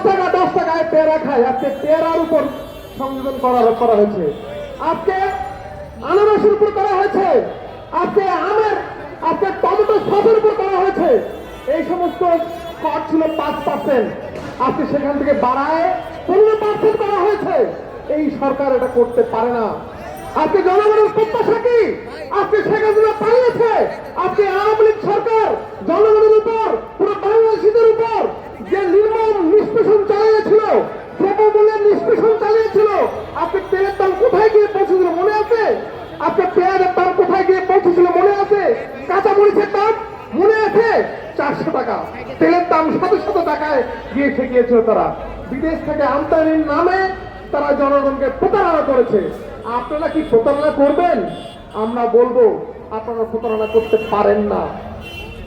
পেয়ারা খায়। আজকে পেয়ারার উপর সংযোজন করা করা হয়েছে। আজকে আনারসের উপর করা হয়েছে। আজকে আমের, আজকে টমেটো সসের উপর করা হয়েছে। এই সমস্ত কর ছিল পাঁচ পার্সেন্ট আজকে সেখান থেকে বাড়ায় পনেরো পার্সেন্ট করা হয়েছে। এই সরকার এটা করতে পারে না। আজকে জনগণের প্রত্যাশা কি আজকে শেখ হাসিনা পালিয়েছে আজকে আওয়ামী লীগ সরকার জনগণের উপর পুরো বাংলাদেশিদের উপর যে নির্মম নিষ্পেষণ চালিয়েছিল দ্রব্যমূল্যের নিষ্পেষণ চালিয়েছিল আজকে তেলের দাম কোথায় গিয়ে পৌঁছেছিল মনে আছে আজকে পেঁয়াজের দাম কোথায় গিয়ে পৌঁছেছিল মনে আছে কাঁচা মরিচের দাম আছে চারশো টাকা। তেলের দাম শত শত টাকায় গিয়ে গিয়েছিল তারা। বিদেশ থেকে আমদানির নামে তারা জনগণকে প্রতারণা করেছে। আপনারা কি প্রতারণা করবেন? আমরা বলব, আপনারা প্রতারণা করতে পারেন না।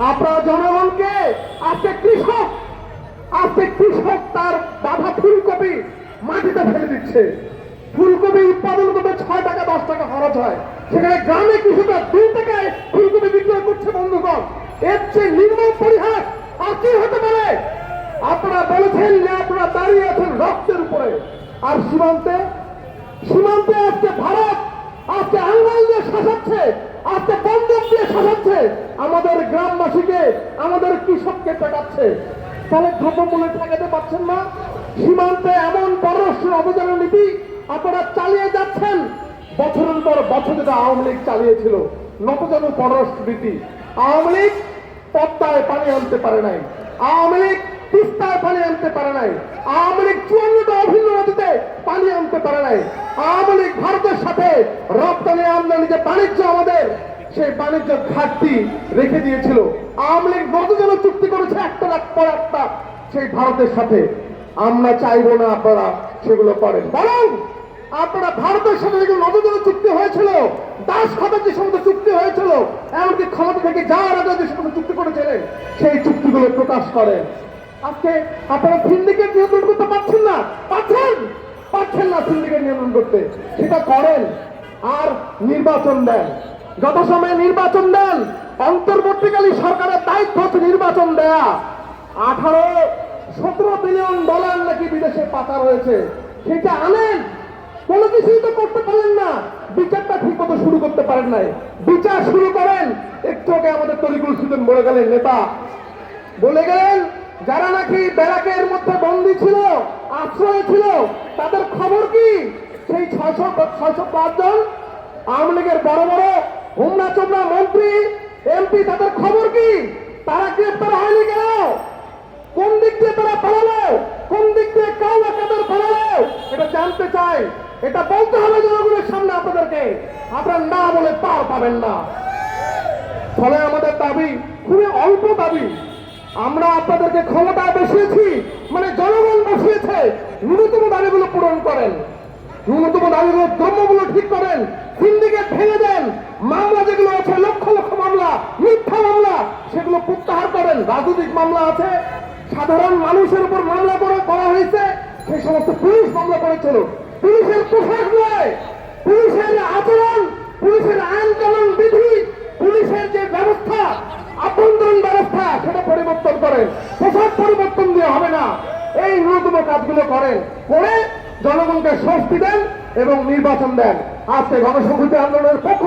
আপনারা জনগণকে আজকে কৃষক আজকে কৃষক, তার বাধা ফুলকপি মাটিতে ফেলে দিচ্ছে। ফুলকপি উৎপাদন করতে ছয় টাকা, দশ টাকা খরচ হয়। সেখানে গ্রামে কৃষকরা দুই টাকায় ফুলকপি বিক্রয় করছে, বন্ধুগণ। এর চেয়ে নির্মম পরিহাস আর কি হতে পারে? আপনারা বলেছেন যে আপনারা দাঁড়িয়ে আছেন রক্তের উপরে। আর সীমান্তে? সীমান্তে আজকে ভারত, আজকে আঙ্গাল দিয়ে শাসাচ্ছে, আজকে বন্দুক দিয়ে শাসাচ্ছে। আমাদের গ্রামবাসীকে, আমাদের কৃষককে পেটাচ্ছে। তাহলে দ্রব্যমূল্য ঠেকাতে পারছেন না? সীমান্তে এমন পররাষ্ট্র অভিযানের নীতি আপনারা চালিয়ে যাচ্ছেন। বছরের পর বছর যেটা আওয়ামী লীগ চালিয়েছিল, নতজন পররাষ্ট্র নীতি। আওয়ামী লীগ পদ্মায় পানি আনতে পারে নাই। আওয়ামী লীগ তিস্তায় পানি আনতে পারে নাই। আওয়ামী লীগ চুয়ান্নটা অভিন্ন নদীতে পানি আনতে পারে নাই। আওয়ামী লীগ ভারতের সাথে রপ্তানি আমদানি যে বাণিজ্য আমাদের, সেই বাণিজ্য ঘাটতি রেখে দিয়েছিল। আওয়ামী লীগ নদীজন চুক্তি করেছে একটা লাখ পর একটা, সেই ভারতের সাথে। আমরা চাইব না আপনারা সেগুলো করেন। বরং আপনারা ভারতের সাথে যেগুলো নদীজন চুক্তি হয়েছিল, দাস খাতের যে সমস্ত চুক্তি হয়েছিল, এমনকি ক্ষমতা থেকে যাওয়ার আগে যে সমস্ত চুক্তি করেছিলেন, সেই চুক্তিগুলো প্রকাশ করেন। আজকে আপনারা সিন্ডিকেট নিয়ন্ত্রণ করতে পারছেন না? পাচ্ছেন পাচ্ছেন না সিন্ডিকেট নিয়ন্ত্রণ করতে। সেটা করেন আর নির্বাচন দেন। যথাসময়ে নির্বাচন দেন। অন্তর্বর্তীকালী সরকারের দায়িত্ব হচ্ছে নির্বাচন দেয়া। আঠারো, সতেরো বিলিয়ন ডলার নাকি বিদেশে পাচার হয়েছে, সেটা আনেন। কোনো কিছুই তো করতে পারলেন না। বিচারটা ঠিক মতো শুরু করতে পারেন নাই। বিচার শুরু করেন। একটু আগে আমাদের তরিকুল সুজন বলে গেলেন নেতা। বলে গেলেন, যারা নাকি ব্যারাকের মধ্যে বন্দী ছিল, আশ্রয় ছিল, তাদের খবর কি? সেই ছয়শো ছয়শো পাঁচজন আওয়ামী লীগের বড় বড় হুমনা চোমনা মন্ত্রী, এমপি, তাদের খবর কি? তারা গ্রেপ্তার হয়নি কেন? কোন দিক দিয়ে তারা পালালো কোন দিক দিয়ে কাউলা কাদের পালালো এটা চাই এটা বলতে হবে জনগণের সামনে আপনাদেরকে। আপনারা না বলে পার পাবেন না। ফলে আমাদের দাবি খুবই অল্প দাবি। আমরা আপনাদেরকে ক্ষমতায় বসিয়েছি মানে জনগণ বসিয়েছে। ন্যূনতম দাবিগুলো পূরণ করেন। ন্যূনতম দাবিগুলো দ্রব্যগুলো ঠিক করেন। সিন্ডিকেট ভেঙে দেন। মামলা যেগুলো আছে, লক্ষ লক্ষ মামলা, মিথ্যা মামলা, সেগুলো প্রত্যাহার করেন। রাজনৈতিক মামলা আছে। সাধারণ মানুষের উপর মামলা করে করা হয়েছে। সেই সমস্ত পুলিশ মামলা করেছিল পুলিশের পোশাক নয়, পুলিশের আচরণ, পুলিশের আইন কানুন বিধি, পুলিশের যে ব্যবস্থা আভ্যন্তরীণ ব্যবস্থা, সেটা পরিবর্তন করেন। পোশাক পরিবর্তন দিয়ে হবে না। এই ন্যূনতম কাজগুলো করেন। করে জনগণকে স্বস্তি দেন এবং নির্বাচন দেন। আজকে গণসংহতি আন্দোলনের পক্ষ